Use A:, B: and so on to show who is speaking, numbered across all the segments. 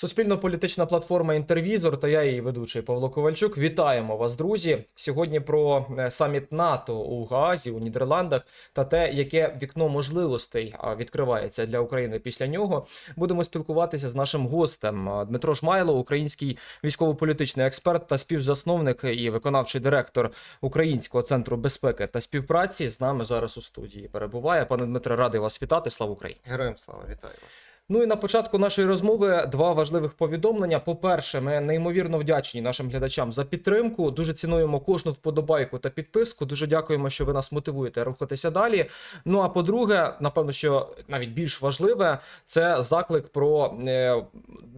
A: Суспільно-політична платформа Інтервізор та я її ведучий Павло Ковальчук. Вітаємо вас, друзі. Сьогодні про е, саміт НАТО у Гаазі у Нідерландах та те, яке вікно можливостей відкривається для України після нього. Будемо спілкуватися з нашим гостем Дмитро Шмайло, український військово-політичний експерт та співзасновник і виконавчий директор Українського центру безпеки та співпраці. З нами зараз у студії перебуває. Пане Дмитре, радий вас вітати. Слава Україні!
B: Героям слава, вітаю вас.
A: Ну і на початку нашої розмови два важливих повідомлення. По-перше, ми неймовірно вдячні нашим глядачам за підтримку. Дуже цінуємо кожну вподобайку та підписку. Дуже дякуємо, що ви нас мотивуєте рухатися далі. Ну а по-друге, напевно, що навіть більш важливе, це заклик про е,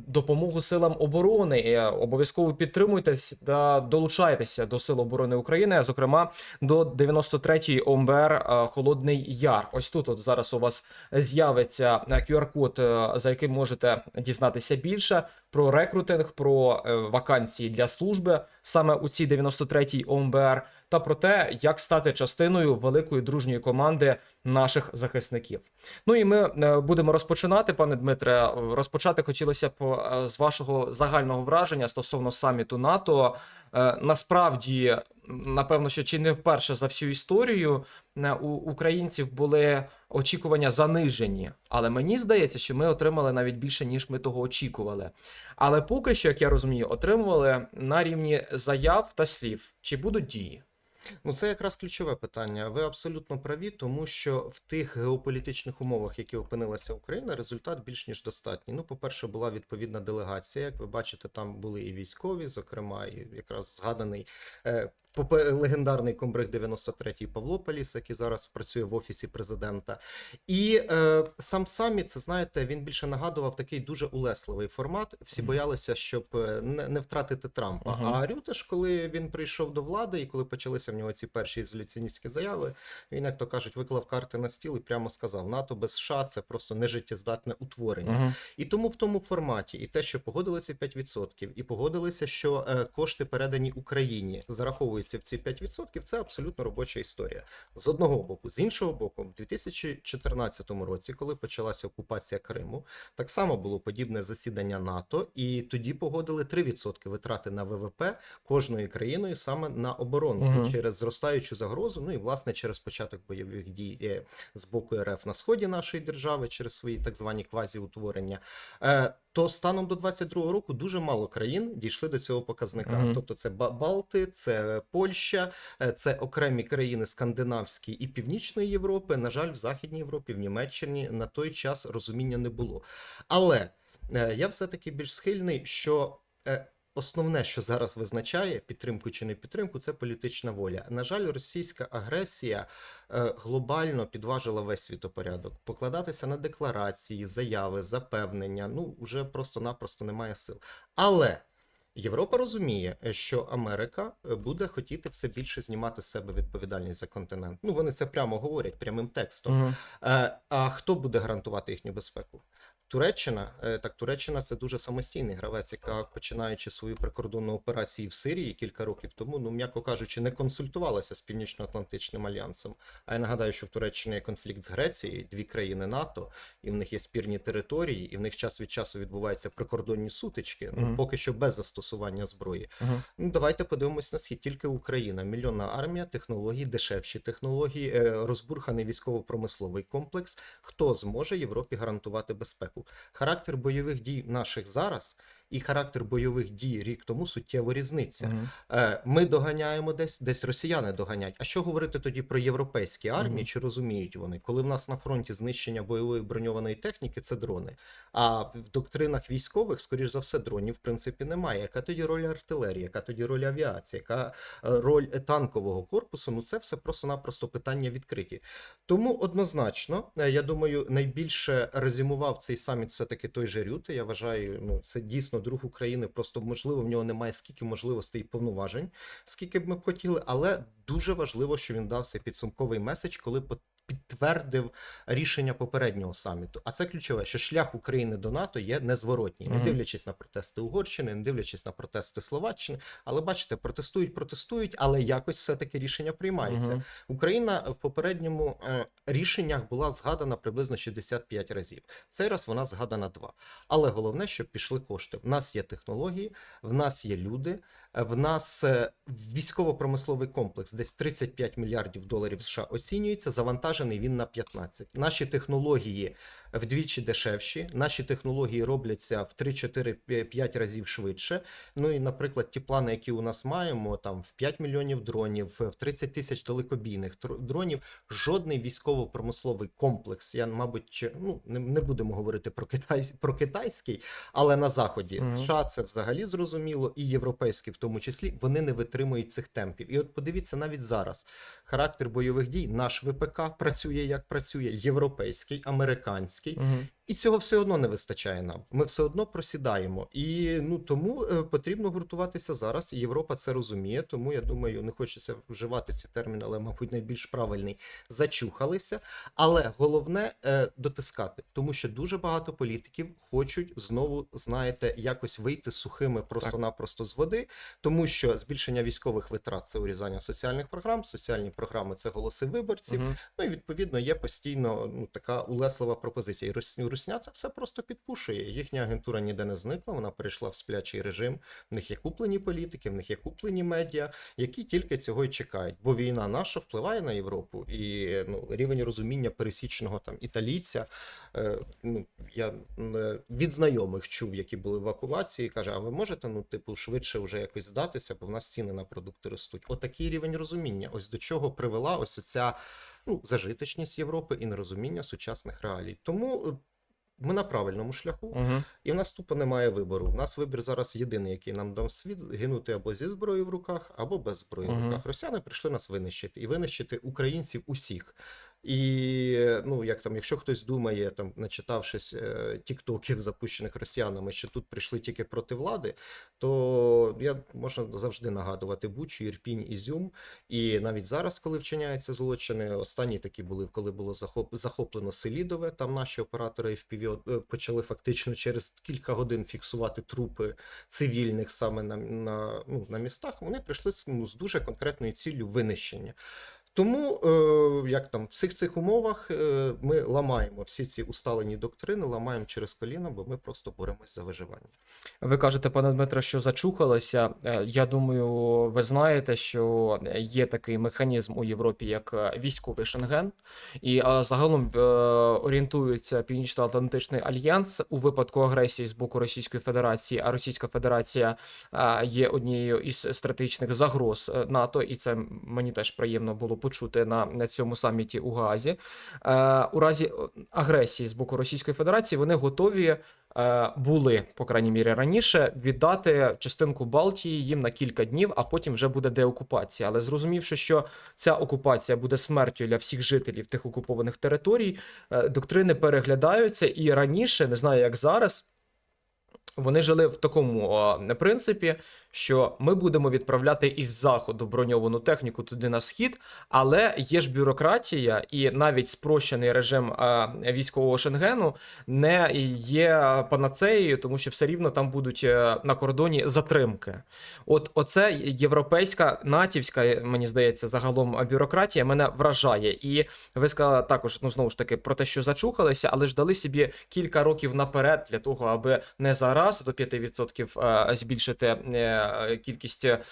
A: допомогу силам оборони. Е, Обов'язково підтримуйтесь та долучайтеся до Сил оборони України, зокрема до 93-ї ОМБР е, Холодний Яр. Ось тут от зараз у вас з'явиться QR-код, за яким можете дізнатися більше про рекрутинг, про е, вакансії для служби саме у цій 93-й ОМБР, та про те, як стати частиною великої дружньої команди наших захисників. Ну і ми е, будемо розпочинати, пане Дмитре. Розпочати хотілося б е, з вашого загального враження стосовно саміту НАТО. Е, Насправді, напевно, що чи не вперше за всю історію е, у українців були очікування занижені. Але мені здається, що ми отримали навіть більше, ніж ми того очікували. Але поки що, як я розумію, отримували на рівні заяв та слів. Чи будуть дії?
B: Ну це якраз ключове питання. Ви абсолютно праві, тому що в тих геополітичних умовах, які опинилася Україна, результат більш ніж достатній. Ну, по-перше, була відповідна делегація. Як ви бачите, там були і військові, зокрема, і якраз згаданий. Легендарний комбриг 93-й Павло Паліс, який зараз працює в офісі президента, і е, сам саміт, це знаєте, він більше нагадував такий дуже улесливий формат. Всі боялися, щоб е, не, не втратити Трампа.
A: Мгм.
B: А Рюта ж, коли він прийшов до влади, і коли почалися в нього ці перші ізоляціоністські заяви, він, як то кажуть, виклав карти на стіл і прямо сказав: НАТО без США це просто нежиттєздатне утворення.
A: Угу.
B: І тому в тому форматі, і те, що погодили ці 5%, і погодилися, що е, кошти передані Україні зараховуються в ці 5%, це абсолютно робоча історія. З одного боку, з іншого боку, в 2014 році, коли почалася окупація Криму, так само було подібне засідання НАТО, і тоді погодили 3% витрати на ВВП кожною країною саме на оборону
A: Мгм.
B: через зростаючу загрозу. Ну і власне через початок бойових дій е, з боку РФ на сході нашої держави через свої так звані квазіутворення. То станом до 22-го року дуже мало країн дійшли до цього показника.
A: Мгм.
B: Тобто це Ба- Балти, це Польща, е, це окремі країни Скандинавської і Північної Європи. На жаль, в Західній Європі, в Німеччині на той час розуміння не було. Але е, я все-таки більш схильний, що е, основне, що зараз визначає підтримку чи не підтримку, це політична воля. На жаль, російська агресія е, глобально підважила весь світопорядок. Покладатися на декларації, заяви, запевнення ну вже просто-напросто немає сил. Але Європа розуміє, що Америка е, буде хотіти все більше знімати з себе відповідальність за континент. Ну вони це прямо говорять прямим текстом.
A: Угу.
B: Е, А хто буде гарантувати їхню безпеку? Туреччина, Е, так Туреччина це дуже самостійний гравець, яка починаючи свою прикордонну операцію в Сирії кілька років тому, ну м'яко кажучи, не консультувалася з Північно-Атлантичним альянсом. А я нагадаю, що в Туреччині є конфлікт з Грецією, дві країни НАТО, і в них є спірні території, і в них час від часу відбуваються прикордонні сутички. Ну
A: Мгм.
B: поки що без застосування зброї.
A: Угу.
B: Ну, давайте подивимось на схід. Тільки Україна, мільйонна армія, технології, дешевші технології, е, розбурханий військово-промисловий комплекс. Хто зможе Європі гарантувати безпеку? Характер бойових дій наших зараз і характер бойових дій рік тому суттєво різниця. Е, Ми доганяємо десь, десь росіяни доганять. А що говорити тоді про європейські армії?
A: Мгм.
B: Чи розуміють вони, коли в нас на фронті знищення бойової броньованої техніки, це дрони. А в доктринах військових, скоріш за все, дронів в принципі немає. Яка тоді роль артилерії, яка тоді роль авіації, яка е, роль танкового корпусу? Ну це все просто-напросто питання відкриті. Тому однозначно, е, я думаю, найбільше резюмував цей саміт все-таки той же Рюте. Я вважаю, ну це дійсно друг України. Просто можливо в нього немає скільки можливостей і повноважень, скільки б ми б хотіли, але дуже важливо, що він дав цей підсумковий меседж, коли підтвердив рішення попереднього саміту. А це ключове, що шлях України до НАТО є незворотній, не дивлячись на протести Угорщини, не дивлячись на протести Словаччини. Але бачите, протестують, протестують, але якось все-таки рішення приймається.
A: Мгм.
B: Україна в попередньому е, рішеннях була згадана приблизно 65 разів. Цей раз вона згадана два. Але головне, щоб пішли кошти. В нас є технології, в нас є люди, в нас е, військово-промисловий комплекс, десь 35 мільярдів доларів США оцінюється. Завантажений він на 15. Наші технології вдвічі дешевші. Наші технології робляться в 3-4-5 разів швидше. Ну і, наприклад, ті плани, які у нас маємо, там в 5 мільйонів дронів, в 30 тисяч далекобійних дронів. Жодний військово-промисловий комплекс. Я, мабуть, ну не, не будемо говорити про китай, про китайський, але на заході
A: Мгм.
B: США це взагалі зрозуміло, і європейський в тому числі. Вони не витримують цих темпів. І от подивіться навіть зараз. Характер бойових дій, наш ВПК працює як працює, європейський, американський.
A: Mm-hmm.
B: І цього все одно не вистачає нам. Ми все одно просідаємо. І ну тому е, потрібно гуртуватися зараз. І Європа це розуміє. Тому я думаю, не хочеться вживати ці терміни, але мабуть найбільш правильний зачухалися. Але головне е, дотискати, тому що дуже багато політиків хочуть знову, знаєте, якось вийти сухими просто-напросто з води, тому що збільшення військових витрат це урізання соціальних програм, соціальні програми це голоси виборців.
A: Мгм.
B: Ну і відповідно є постійно ну, така улеслива пропозиція. І Русня це все просто підпушує. Їхня агентура ніде не зникла, вона перейшла в сплячий режим. В них є куплені політики, в них є куплені медіа, які тільки цього й чекають. Бо війна наша впливає на Європу, і ну, рівень розуміння пересічного там італійця. Е, ну, я е, від знайомих чув, які були в евакуації, каже: а ви можете ну, типу, швидше вже якось здатися, бо в нас ціни на продукти ростуть. Отакий рівень розуміння. Ось до чого привела ось ця ну, зажиточність Європи і нерозуміння сучасних реалій. Тому е, ми на правильному шляху,
A: Мгм.
B: і в нас тупо немає вибору. У нас вибір зараз єдиний, який нам дав світ: гинути або зі зброєю в руках, або без зброї в руках. Росіяни прийшли нас винищити і винищити українців усіх. І ну, як там, якщо хтось думає, там, начитавшись е, тіктоків, запущених росіянами, що тут прийшли тільки проти влади, то я можна завжди нагадувати Бучу, Ірпінь, Ізюм. І навіть зараз, коли вчиняються злочини, останні такі були, коли було захоп, захоплено Селідове. Там наші оператори FPV е, почали фактично через кілька годин фіксувати трупи цивільних саме на, на, ну, на містах. Вони прийшли ну, з дуже конкретною ціллю винищення. Тому, е, як там, в всіх цих умовах е, ми ламаємо всі ці усталені доктрини, ламаємо через коліна, бо ми просто боремось за виживання.
A: Ви кажете, пане Дмитро, що зачухалося. Е, Я думаю, ви знаєте, що є такий механізм у Європі, як військовий Шенген, і загалом орієнтується Північно-Атлантичний альянс у випадку агресії з боку Російської Федерації. А Російська Федерація є однією із стратегічних загроз НАТО, і це мені теж приємно було почути на, на цьому саміті у Гаазі. Е, У разі е, агресії з боку Російської Федерації вони готові е, були, по крайній мірі, раніше віддати частинку Балтії їм на кілька днів, а потім вже буде деокупація. Але зрозумівши, що ця окупація буде смертю для всіх жителів тих окупованих територій, е, доктрини переглядаються, і раніше, не знаю як зараз. Вони жили в такому принципі, що ми будемо відправляти із заходу броньовану техніку туди на схід, але є ж бюрократія, і навіть спрощений режим е, військового шенгену не є панацеєю, тому що все рівно там будуть е, на кордоні затримки. От оце європейська натівська, мені здається, загалом бюрократія мене вражає. І ви сказали також, ну знову ж таки, про те, що зачухалися, але ж дали собі кілька років наперед для того, аби не зараз до 5% е, збільшити е, кількість е,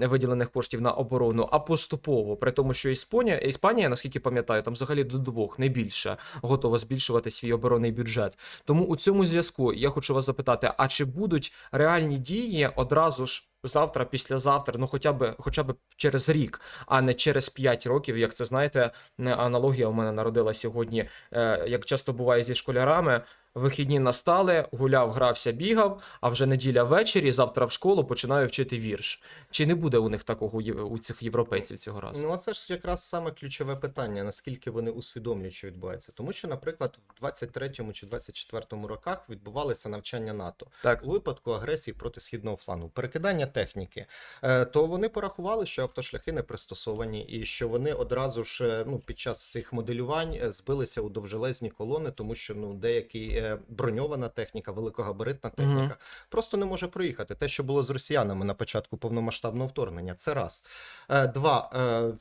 A: виділених коштів на оборону, а поступово. При тому, що Іспанія, Іспанія, наскільки пам'ятаю, там взагалі до двох, не більше, готова збільшувати свій оборонний бюджет. Тому у цьому зв'язку я хочу вас запитати: а чи будуть реальні дії одразу ж? Завтра, післязавтра, ну хоча б хоча б через рік, а не через 5 років. Як це знаєте, аналогія у мене народила сьогодні. Е, як часто буває зі школярами, вихідні настали, гуляв, грався, бігав, а вже неділя ввечері, завтра в школу починаю вчити вірш. Чи не буде у них такого у цих європейців цього разу?
B: Ну, а це ж якраз саме ключове питання, наскільки вони усвідомлюють, що відбувається. Тому що, наприклад, в 23-му чи 24-му роках відбувалися навчання НАТО.
A: Так.
B: У випадку агресії проти східного флангу, перекидання техніки, е, то вони порахували, що автошляхи не пристосовані, і що вони одразу ж е, ну, під час цих моделювань е, збилися у довжелезні колони, тому що ну, деякі е, броньована техніка, великогабаритна техніка
A: Мгм.
B: просто не може проїхати. Те, що було з росіянами на початку повномасштабного вторгнення, це раз. Е, Два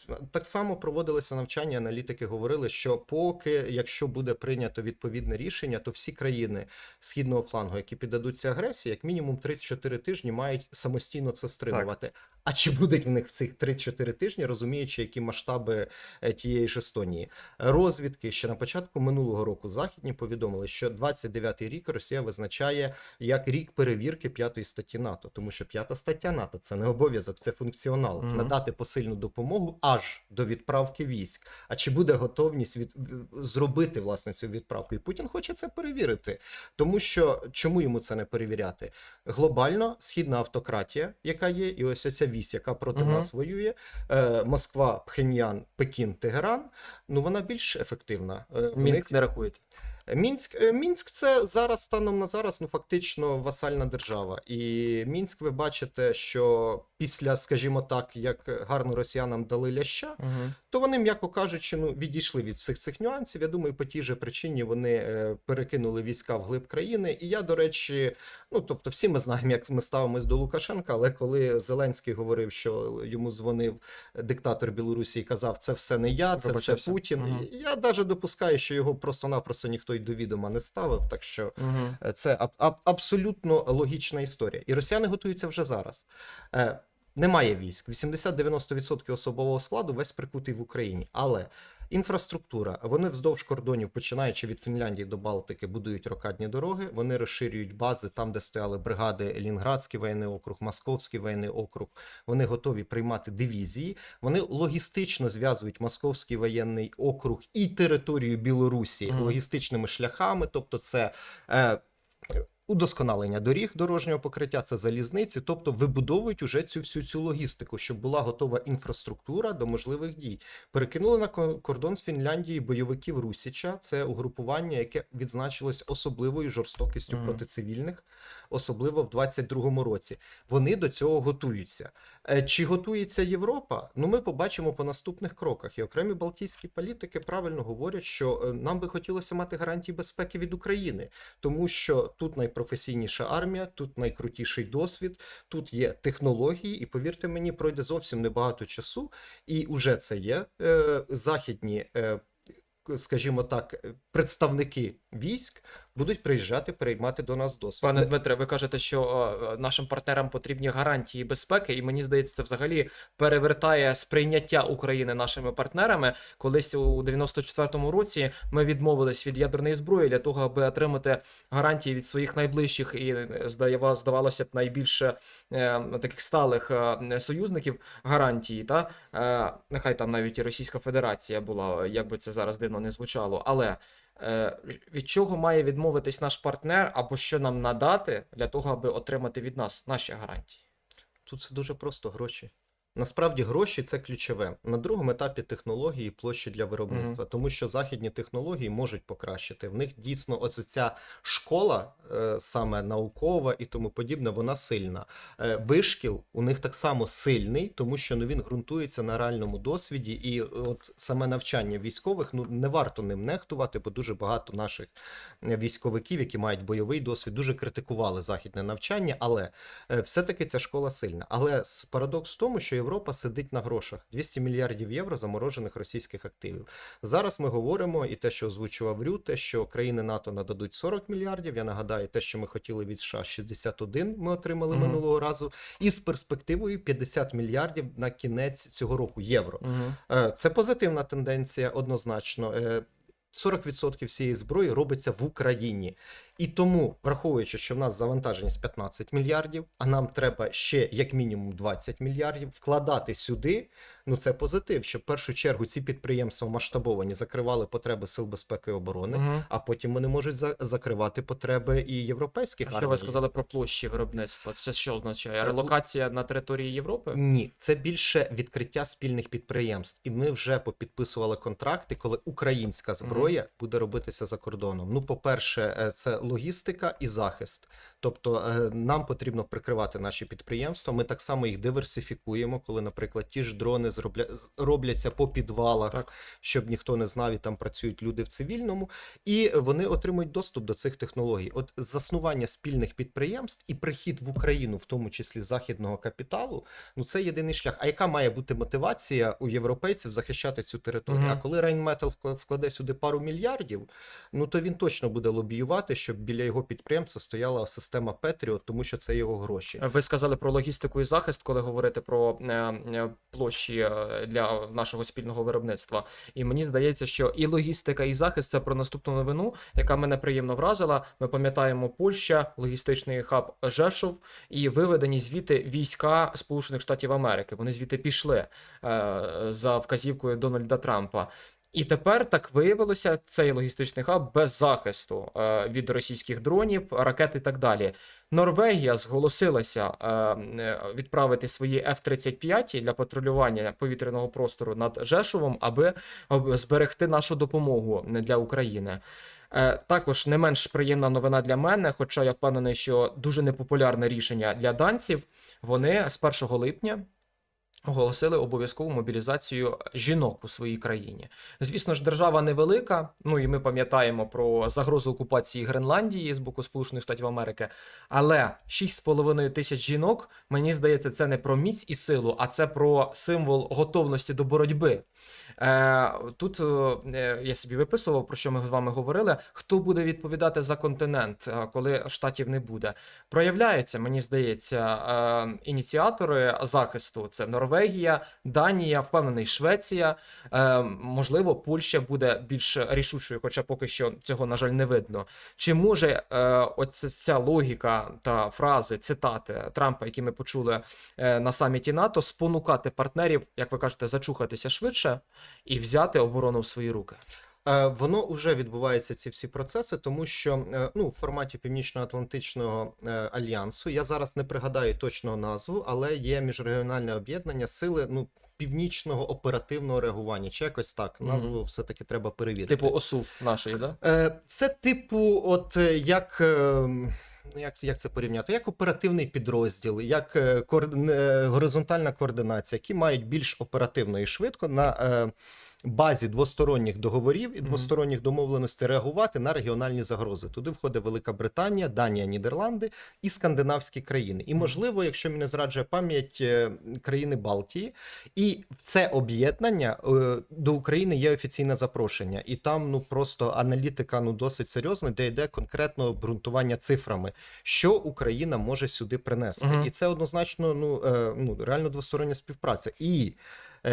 B: е, так само проводилися навчання. Аналітики говорили, що поки, якщо буде прийнято відповідне рішення, то всі країни східного флангу, які піддадуться агресії, як мінімум 3-4 тижні мають самостійно це стримувати. А чи будуть в них цих 3-4 тижні, розуміючи, які масштаби е, тієї ж Естонії? Розвідки ще на початку минулого року західні повідомили, що 29-й рік Росія визначає як рік перевірки п'ятої статті НАТО, тому що п'ята стаття НАТО це не обов'язок, це функціонал
A: Мгм.
B: надати посильну допомогу аж до відправки військ. А чи буде готовність від зробити власне цю відправку? І Путін хоче це перевірити, тому що чому йому це не перевіряти? Глобально східна автократія, яка є, і ось ця вісь, яка проти
A: угу.
B: нас воює, е, Москва, Пхеньян, Пекін, Тегеран. Ну вона більш ефективна. Мінськ них-
A: не рахуєте.
B: Мінськ, е, Мінськ це зараз станом на зараз, ну фактично васальна держава. І Мінськ, ви бачите, що після, скажімо так, як гарно росіянам дали ляща,
A: Угу.
B: То вони, м'яко кажучи, ну відійшли від всіх цих нюансів. Я думаю, по тій же причині вони е, перекинули війська в глиб країни. І я, до речі, ну тобто, всі ми знаємо, як ми ставимось до Лукашенка, але коли Зеленський говорив, що йому дзвонив диктатор Білорусі і казав, це все не я, це
A: Вибачився.
B: все Путін.
A: Мгм.
B: Я навіть допускаю, що його просто-напросто ніхто й до відома не ставив. Так що
A: Угу.
B: Е, Це аб- аб- абсолютно логічна історія. І росіяни готуються вже зараз. Немає військ. 80-90% особового складу весь прикутий в Україні. Але інфраструктура, вони вздовж кордонів, починаючи від Фінляндії до Балтики, будують рокадні дороги. Вони розширюють бази там, де стояли бригади Лінградський воєнний округ, Московський воєнний округ. Вони готові приймати дивізії. Вони логістично зв'язують Московський воєнний округ і територію Білорусі
A: Мгм.
B: логістичними шляхами. Тобто, це е, удосконалення доріг дорожнього покриття, це залізниці, тобто вибудовують уже цю всю цю логістику, щоб була готова інфраструктура до можливих дій. Перекинули на ко- кордон з Фінляндії бойовиків Русіча. Це угрупування, яке відзначилось особливою жорстокістю
A: Мгм.
B: проти цивільних, особливо в 22-му році. Вони до цього готуються. Е, Чи готується Європа? Ну, ми побачимо по наступних кроках. І окремі балтійські політики правильно говорять, що е, нам би хотілося мати гарантії безпеки від України, тому що тут найпрофесійніша армія, тут найкрутіший досвід, тут є технології, і повірте мені, пройде зовсім небагато часу, і уже це є е, західні. Е, Скажімо так, е, представники військ будуть приїжджати переймати до нас досвід.
A: Пане Дмитре, ви кажете, що е, нашим партнерам потрібні гарантії безпеки, і мені здається, це взагалі перевертає сприйняття України нашими партнерами. Колись у 94-му році ми відмовились від ядерної зброї для того, аби отримати гарантії від своїх найближчих і е, здавалося б найбільше е, таких сталих е, союзників гарантії. Та е, нехай там навіть і Російська Федерація була, як би це зараз дивно не звучало, але. Е, від чого має відмовитись наш партнер, або що нам надати для того, аби отримати від нас наші гарантії?
B: Тут це дуже просто гроші. Насправді гроші це ключове на другому етапі технології і площі для виробництва, тому що західні технології можуть покращити. В них дійсно ось ця школа, е, саме наукова і тому подібне, вона сильна. Е, вишкіл у них так само сильний, тому що ну, він ґрунтується на реальному досвіді, і от саме навчання військових ну не варто ним нехтувати, бо дуже багато наших е, військовиків, які мають бойовий досвід, дуже критикували західне навчання, але Е, все-таки ця школа сильна. Але парадокс в тому, що Європа сидить на грошах 200 мільярдів євро заморожених російських активів. Зараз ми говоримо і те, що озвучував Рю, те, що країни НАТО нададуть 40 мільярдів. Я нагадаю, те, що ми хотіли від США 61, ми отримали
A: Мгм.
B: минулого разу, і з перспективою 50 мільярдів на кінець цього року євро. Е, Це позитивна тенденція, однозначно. Е, 40% всієї зброї робиться в Україні. І тому, враховуючи, що в нас завантаженість 15 мільярдів, а нам треба ще як мінімум 20 мільярдів, вкладати сюди, ну це позитив, що в першу чергу ці підприємства масштабовані закривали потреби сил безпеки і оборони,
A: Мгм.
B: а потім вони можуть за- закривати потреби і європейських
A: Що
B: армій.
A: ви сказали про площі виробництва? Це що означає?
B: Е,
A: Релокація на території Європи?
B: Ні, це більше відкриття спільних підприємств, і ми вже попідписували контракти, коли українська зброя буде робитися за кордоном. Ну, по-перше, е, це логістика і захист. Тобто е, нам потрібно прикривати наші підприємства. Ми так само їх диверсифікуємо, коли, наприклад, ті ж дрони зробля... робляться по підвалах,
A: Так.
B: щоб ніхто не знав, і там працюють люди в цивільному, і вони отримують доступ до цих технологій. От заснування спільних підприємств і прихід в Україну, в тому числі західного капіталу, ну це єдиний шлях. А яка має бути мотивація у європейців захищати цю територію?
A: Мгм.
B: А коли Rheinmetall вкла- вкладе сюди пару мільярдів, ну то він точно буде лобіювати, щоб біля його підприємства стояла система Петріот, тому що це його гроші.
A: Ви сказали про логістику і захист, коли говорите про е, е, площі е, для нашого спільного виробництва. І мені здається, що і логістика, і захист це про наступну новину, яка мене приємно вразила. Ми пам'ятаємо Польща, логістичний хаб Жешов і виведені звідти війська Сполучених Штатів Америки. Вони звідти пішли за вказівкою Дональда Трампа. І тепер так виявилося, цей логістичний хаб без захисту е, від російських дронів, ракет і так далі. Норвегія зголосилася е, е, відправити свої F-35 для патрулювання повітряного простору над Жешовом, аби зберегти нашу допомогу для України. Е, Також не менш приємна новина для мене, хоча я впевнений, що дуже непопулярне рішення для данців. Вони з 1 липня оголосили обов'язкову мобілізацію жінок у своїй країні. Звісно ж, держава невелика. Ну і ми пам'ятаємо про загрозу окупації Гренландії з боку Сполучених Штатів Америки. Але 6,5 тисяч жінок, мені здається, це не про міць і силу, а це про символ готовності до боротьби. Е, тут е, я собі виписував, про що ми з вами говорили. Хто буде відповідати за континент, е, коли штатів не буде? Проявляються, мені здається, ініціатори захисту: це Норвегія, Данія, впевнений, Швеція. Можливо, Польща буде більш рішучою, хоча поки що цього, на жаль, не видно. Чи може оця ця логіка та фрази, цитати Трампа, які ми почули на саміті НАТО, спонукати партнерів, як ви кажете, зачухатися швидше і взяти оборону в свої руки?
B: Е, Воно вже відбуваються ці всі процеси, тому що е, ну, в форматі Північно-Атлантичного е, альянсу я зараз не пригадаю точного назву, але є міжрегіональне об'єднання сили ну, північного оперативного реагування. Чи якось так. Назву все-таки треба перевірити.
A: Типу ОСУВ нашої, да?
B: Це типу, от як. Ну, Як, як це порівняти? Як оперативний підрозділ, як е, е, горизонтальна координація, які мають більш оперативно і швидко на е, базі двосторонніх договорів і двосторонніх домовленостей реагувати на регіональні загрози. Туди входить Велика Британія, Данія, Нідерланди і скандинавські країни. І, можливо, якщо мені зраджує пам'ять е, країни Балтії, і в це об'єднання е, до України є офіційне запрошення, і там ну просто аналітика ну досить серйозна, де йде конкретно обґрунтування цифрами, що Україна може сюди принести,
A: Мгм.
B: і це однозначно ну, е, ну реально двостороння співпраця. І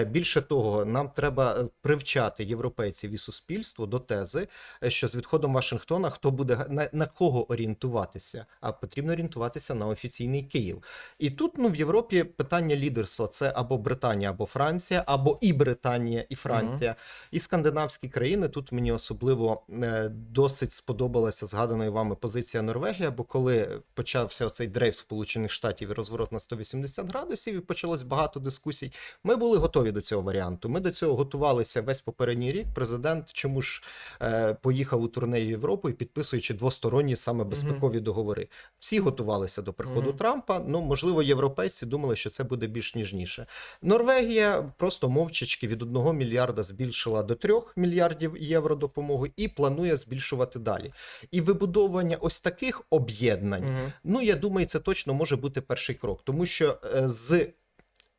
B: більше того, нам треба е, привчати європейців і суспільство до тези, е, що з відходом Вашингтона хто буде на, на кого орієнтуватися, а потрібно орієнтуватися на офіційний Київ. І тут ну в Європі питання лідерства це або Британія, або Франція, або і Британія, і Франція, і скандинавські країни. Тут мені особливо е, досить сподобалася згаданою вами позиція Норвегія, бо коли почався цей дрейф Сполучених Штатів і розворот на 180 градусів, і почалось багато дискусій. Ми були готові до цього варіанту. Ми до цього готувалися весь попередній рік. Президент чому ж е, поїхав у турнею Європу і підписуючи двосторонні саме безпекові договори. Всі готувалися до приходу
A: Мгм.
B: Трампа. Ну можливо, європейці думали, що це буде більш ніжніше. Норвегія просто мовчачки від 1 мільярда збільшила до 3 мільярдів євро допомоги і планує збільшувати далі. І вибудовування ось таких об'єднань.
A: Мгм.
B: Ну, я думаю, це точно може бути перший крок, тому що е, з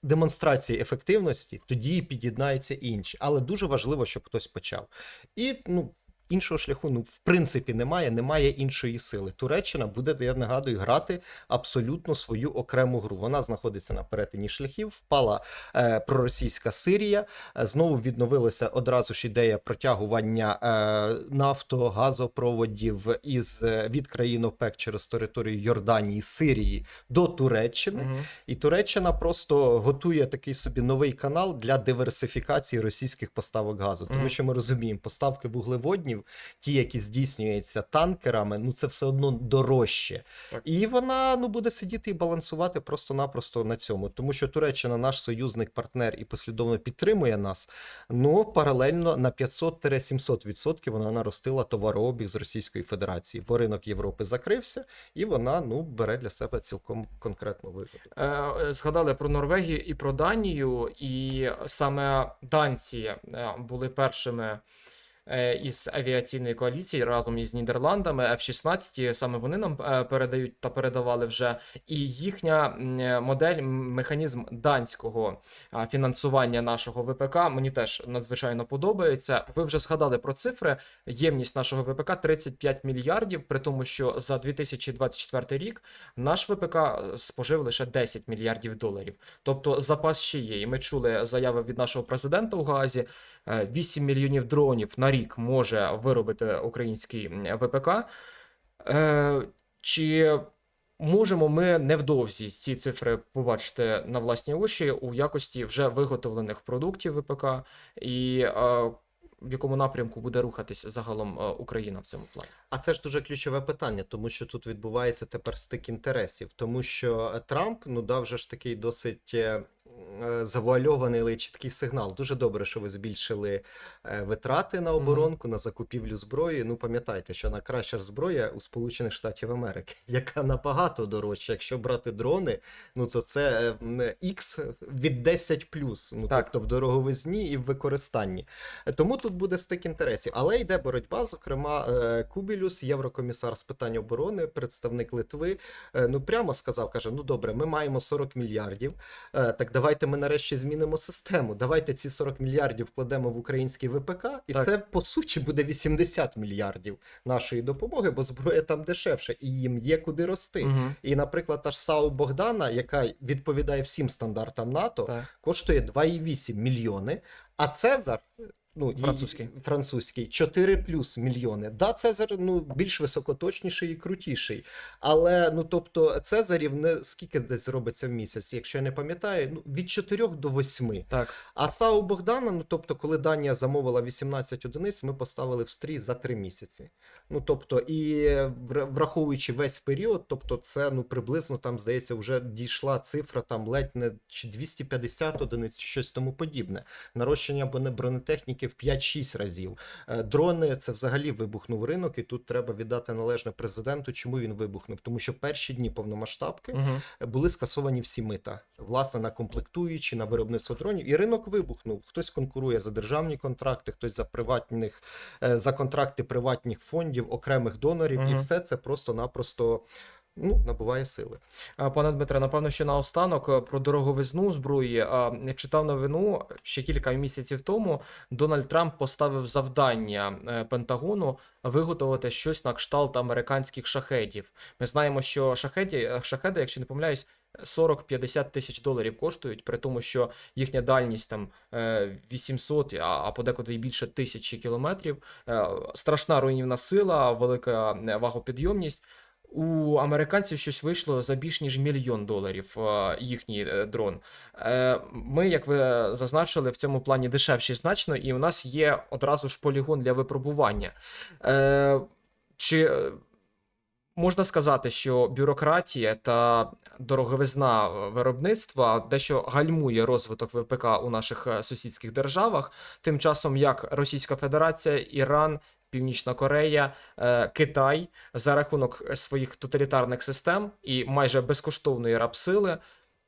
B: демонстрації ефективності тоді під'єднаються інші. Але дуже важливо, щоб хтось почав. І ну. Іншого шляху, ну, в принципі, немає, немає іншої сили. Туреччина буде, я нагадую, грати абсолютно свою окрему гру. Вона знаходиться на перетині шляхів, впала е, проросійська Сирія. Е, Знову відновилася одразу ж ідея протягування е, нафто, газопроводів із е, від країн ОПЕК через територію Йорданії, Сирії до Туреччини.
A: Мгм.
B: І Туреччина просто готує такий собі новий канал для диверсифікації російських поставок газу. Тому що ми розуміємо, поставки вуглеводнів, ті, які здійснюються танкерами, ну це все одно дорожче.
A: Так.
B: І вона ну буде сидіти і балансувати просто-напросто на цьому, тому що Туреччина наш союзник, партнер і послідовно підтримує нас. Ну паралельно на 500-700% вона наростила товарообіг з Російської Федерації, бо ринок Європи закрився, і вона ну бере для себе цілком конкретну вигоду.
A: Е, е, Згадали про Норвегію і про Данію, і саме данці е, були першими із авіаційної коаліції разом із Нідерландами. F-16, саме вони нам е, передають та передавали вже. І їхня е, модель, механізм данського фінансування нашого ВПК мені теж надзвичайно подобається. Ви вже згадали про цифри. Ємність нашого ВПК 35 мільярдів, при тому, що за 2024 рік наш ВПК спожив лише 10 мільярдів доларів. Тобто запас ще є. І ми чули заяви від нашого президента у Гаазі. Е, 8 мільйонів дронів на рік може виробити український ВПК. Е, Чи можемо ми невдовзі ці цифри побачити на власні очі у якості вже виготовлених продуктів ВПК, і е, в якому напрямку буде рухатись загалом е, Україна в цьому плані?
B: А це ж дуже ключове питання, тому що тут відбувається тепер стик інтересів, тому що Трамп ну дав же ж такий досить завуальований, але чіткий сигнал. Дуже добре, що ви збільшили е, витрати на оборонку, на закупівлю зброї. Ну пам'ятайте, що найкраща зброя у Сполучених Штатів Америки, яка набагато дорожча. Якщо брати дрони, ну то це X від 10 плюс, ну
A: Так.
B: тобто в дороговизні і в використанні. Тому тут буде стик інтересів. Але йде боротьба, зокрема, е, Кубілюс, єврокомісар з питань оборони, представник Литви. е, Ну прямо сказав: каже: Ну добре, ми маємо 40 мільярдів. е, Так давайте ми нарешті змінимо систему. Давайте ці 40 мільярдів вкладемо в український ВПК, і
A: Так.
B: це по суті буде 80 мільярдів нашої допомоги, бо зброя там дешевше, і їм є куди рости.
A: Угу.
B: І, наприклад, та ж САУ Богдана, яка відповідає всім стандартам НАТО,
A: Так.
B: коштує 2,8 мільйони, а Цезар. Ну,
A: Французький.
B: французький 4 плюс мільйони. Да, Цезар ну, більш високоточніший і крутіший. Але ну тобто Цезарів не скільки десь зробиться в місяць, якщо я не пам'ятаю, ну від 4 до 8.
A: Так.
B: А САУ Богдана, ну тобто, коли Данія замовила 18 одиниць, ми поставили в стрій за 3 місяці. Ну тобто, і враховуючи весь період, тобто, це ну приблизно там здається, вже дійшла цифра там ледь не чи 250 одиниць, чи щось тому подібне. Нарощення бронетехніки в 5-6 разів. Е, Дрони це взагалі вибухнув ринок, і тут треба віддати належне президенту. Чому він вибухнув? Тому що перші дні повномасштабки
A: Угу.
B: були скасовані всі мита, власне, на комплектуючі, на виробництво дронів, і ринок вибухнув. Хтось конкурує за державні контракти, хтось за приватних е, за контракти приватних фондів, окремих донорів, і все це просто-напросто ну, набуває сили.
A: Пане Дмитре, напевно, ще наостанок е, про дороговизну зброї. Читав новину ще кілька місяців тому. Дональд Трамп поставив завдання е, Пентагону виготовити щось на кшталт американських шахедів. Ми знаємо, що шахеді, е, шахеди, якщо не помиляюсь, 40-50 тисяч доларів коштують, при тому, що їхня дальність там е, 800, а, подекуди і більше тисячі кілометрів. Страшна руйнівна сила, велика вагопідйомність. У американців щось вийшло за більш ніж мільйон доларів е, їхній е, дрон. Е, Ми, як ви зазначили, в цьому плані дешевші значно, і у нас є одразу ж полігон для випробування. Чи можна сказати, що бюрократія та дороговизна виробництва дещо гальмує розвиток ВПК у наших сусідських державах, тим часом як Російська Федерація, Іран. Північна Корея, е, Китай за рахунок своїх тоталітарних систем і майже безкоштовної рабсили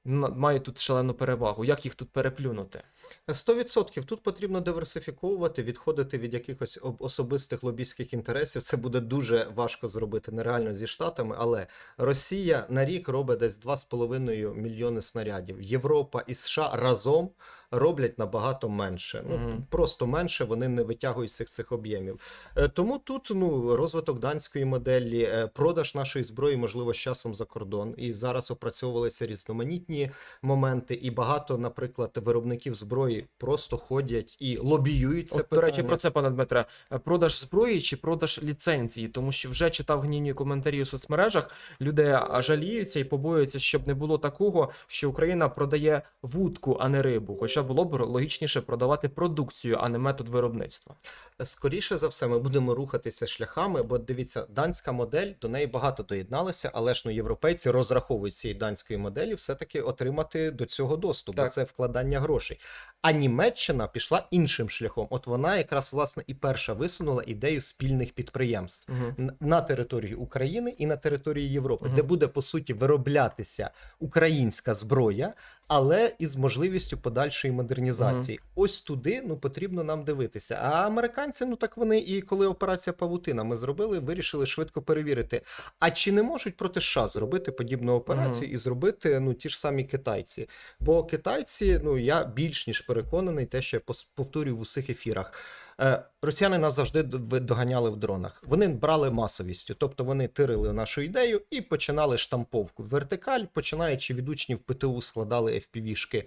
A: мають тут шалену перевагу. Як їх тут переплюнути?
B: 100% тут потрібно диверсифіковувати, відходити від якихось об- особистих лобійських інтересів. Це буде дуже важко зробити нереально зі штатами, але Росія на рік робить десь 2,5 мільйони снарядів. Європа і США разом роблять набагато менше. Ну
A: Мгм.
B: просто менше вони не витягують всіх цих об'ємів. Е, Тому тут ну розвиток данської моделі, е, продаж нашої зброї, можливо, з часом за кордон. І зараз опрацьовувалися різноманітні моменти. І багато, наприклад, виробників зброї просто ходять і лобіюють це
A: От, до речі, про це, пане Дмитре, Е, продаж зброї чи продаж ліцензії, тому що вже читав гнівні коментарі у соцмережах. Люди жаліються і побоюються, щоб не було такого, що Україна продає вудку, а не рибу. Хоча було б логічніше продавати продукцію, а не метод виробництва.
B: Скоріше за все, ми будемо рухатися шляхами, бо дивіться, данська модель до неї багато доєдналися, але ж ну європейці розраховують цієї данської моделі все-таки отримати до цього доступ, бо це вкладання грошей. А Німеччина пішла іншим шляхом. От вона якраз власне і перша висунула ідею спільних підприємств
A: Угу.
B: на території України і на території Європи,
A: Мгм.
B: де буде по суті вироблятися українська зброя, але із можливістю подальшої модернізації. Ось туди ну потрібно нам дивитися. А американці, ну так вони і коли операція Павутина ми зробили, вирішили швидко перевірити. А чи не можуть проти США зробити подібну операцію і зробити ну ті ж самі китайці? Бо китайці, ну я більш ніж переконаний, те, що я повторюю в усіх ефірах. Е, Росіяни нас завжди доганяли в дронах. Вони брали масовістю, тобто вони тирили нашу ідею і починали штамповку. Вертикаль, починаючи від учнів ПТУ, складали FPV-шки.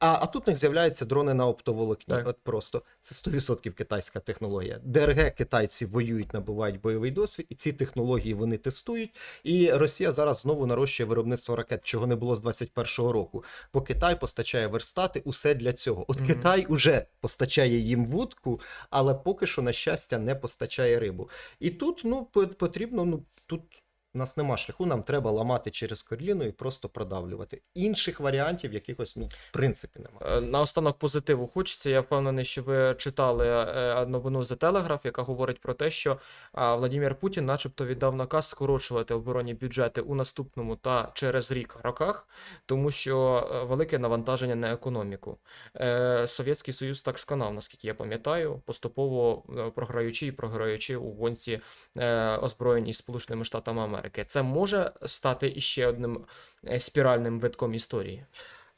B: А, а тут в них з'являються дрони на оптоволокні.
A: Так.
B: От просто це 100% китайська технологія. ДРГ китайці воюють, набувають бойовий досвід, і ці технології вони тестують. І Росія зараз знову нарощує виробництво ракет, чого не було з 21-го року. Бо Китай постачає верстати усе для цього. От
A: Мгм.
B: Китай уже постачає їм вудку, але поки що, на щастя, не постачає рибу. І тут ну по- потрібно, ну тут. У нас нема шляху, нам треба ламати через корліну і просто продавлювати. Інших варіантів якихось, ну, в принципі, немає.
A: Е, Наостанок позитиву хочеться. Я впевнений, що ви читали е, новину The Telegraph, яка говорить про те, що Владимир Путін, начебто, віддав наказ скорочувати оборонні бюджети у наступному та через рік роках, тому що е, велике навантаження на економіку. Е, Совєтський Союз так сканав, наскільки я пам'ятаю, поступово е, програючи і програючи у гонці е, озброєнь Сполученими Штатами Америки. Це може стати іще одним е, спіральним витком історії.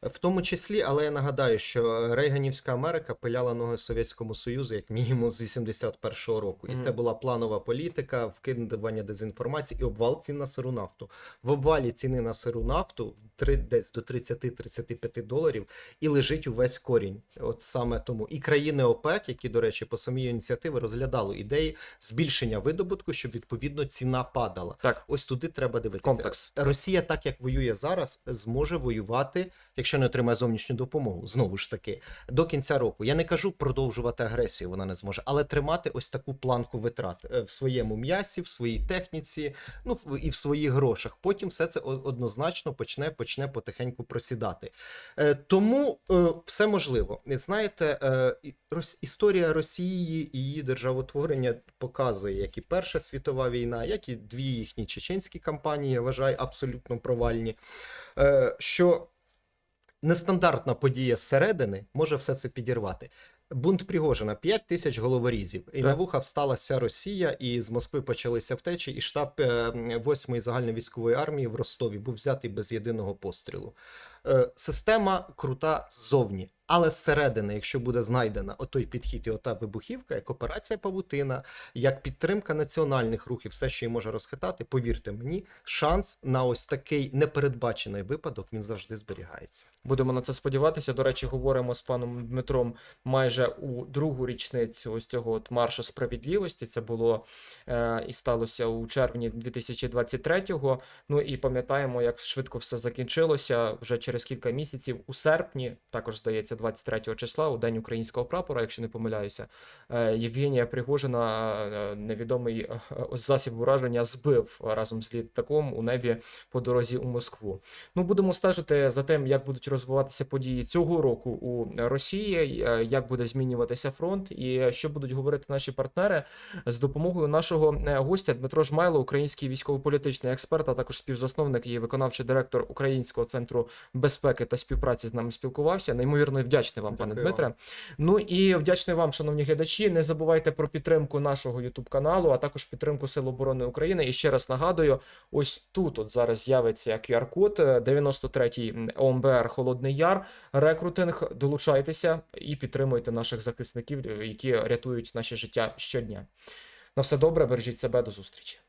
B: В тому числі, але я нагадаю, що Рейганівська Америка пиляла ноги Совєтському Союзу як мінімум з 81-го року. І це була планова політика, вкидування дезінформації і обвал цін на сиру нафту. В обвалі ціни на сиру нафту десь до 30-35 доларів і лежить увесь корінь. От саме тому. І країни ОПЕК, які, до речі, по самій ініціативи розглядали ідеї збільшення видобутку, щоб відповідно ціна падала.
A: Так,
B: Ось туди треба дивитися.
A: Комплекс.
B: Росія, так як воює зараз, зможе воювати, якщо не отримає зовнішню допомогу. Знову ж таки, до кінця року. Я не кажу продовжувати агресію, вона не зможе, але тримати ось таку планку витрат е, в своєму м'ясі, в своїй техніці, ну і в своїх грошах. Потім все це однозначно почне почне потихеньку просідати. Е, Тому е, все можливо. Знаєте, історія Росії і її державотворення показує, як і Перша світова війна, як і дві їхні чеченські кампанії, я вважаю, абсолютно провальні. Що нестандартна подія зсередини може все це підірвати. Бунт Пригожина 5 тисяч головорізів. І
A: Так.
B: на вуха всталася Росія, і з Москви почалися втечі, і штаб 8-ї загальновійськової армії в Ростові був взятий без єдиного пострілу. Е, Система крута ззовні, але зсередини, якщо буде знайдена отой підхід і ота вибухівка, як операція Павутина, як підтримка національних рухів, все, що її може розхитати, повірте мені, шанс на ось такий непередбачений випадок він завжди зберігається.
A: Будемо на це сподіватися. До речі, говоримо з паном Дмитром майже у другу річницю ось цього от маршу справедливості. Це було е, і сталося у червні 2023-го. Ну і пам'ятаємо, як швидко все закінчилося вже через кілька місяців у серпні, також здається, 23 числа, у день українського прапора, якщо не помиляюся. Е, Євгенія Пригожина, е, невідомий е, засіб ураження, збив разом з літаком у небі по дорозі у Москву. Ну, будемо стежити за тим, як будуть розвиватися події цього року у Росії, як буде змінюватися фронт, і що будуть говорити наші партнери з допомогою нашого гостя Дмитро Жмайло, український військово-політичний експерт, а також співзасновник і виконавчий директор Українського центру безпеки та співпраці з нами спілкувався. Неймовірно вдячний вам, пане
B: Дякую вам.
A: Дмитре. Ну і вдячний вам, шановні глядачі. Не забувайте про підтримку нашого Ютуб каналу, а також підтримку Сил оборони України. І ще раз нагадую: ось тут от зараз з'явиться QR-код 93-й ОМБР Холодний Яр. Рекрутинг. Долучайтеся і підтримуйте наших захисників, які рятують наше життя щодня. На все добре, бережіть себе, до зустрічі.